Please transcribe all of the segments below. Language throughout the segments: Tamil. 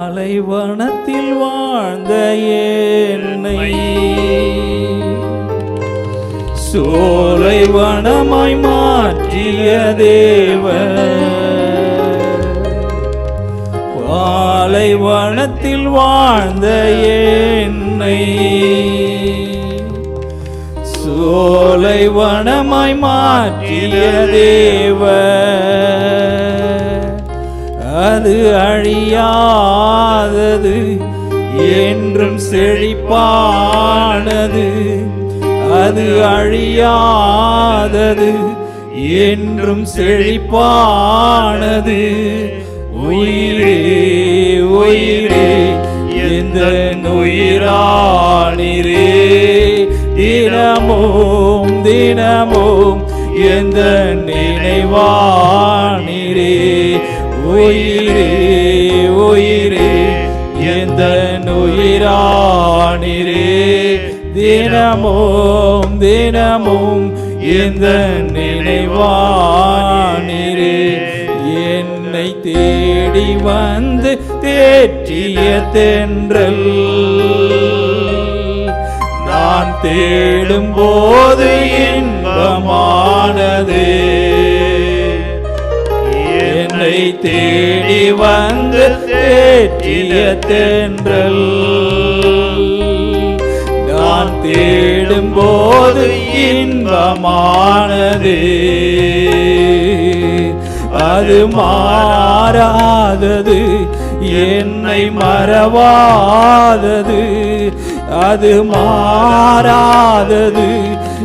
அலைவனத்தில் வாழ்ந்த என்னை. சோலை வனமாய் மாற்றிய தேவ பாலைவனத்தில் வாழ்ந்த என்னை. சோலை வனமாய் மாற்றிய தேவ அது அழியாதது என்றும் செழிப்பானது. அது அழியாதது என்றும் செழிப்பானது. உயிரே உயிரே எந்த உயிரானிரே தினமும் தினமும் எந்த நினைவா உயிரே உயிரே எந்த உயிரானிரே தினமும் தினமும் எந்த நினைவானிரே. என்னை தேடி வந்து தேற்றிய தென்றல் நான் தேடும் போது என்னை தேடி வந்து தேற்றிய தென்றல் நான் தேடும் போது இன்பமானது. அது மாறாதது என்னை மறவாதது. அது மாறாதது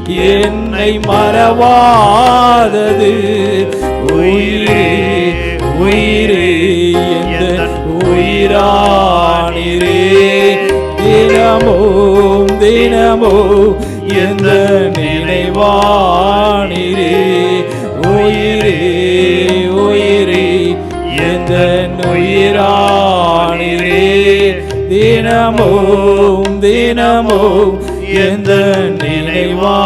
என்னை மறவாதது. உயிரே உயிரே எந்த உயிரானிரே? தினமோ தினமோ எந்த நினைவானிரே? உயிரே உயிரே எந்த உயிரானிரே? தினமோ தினமோ எந்த நினைவா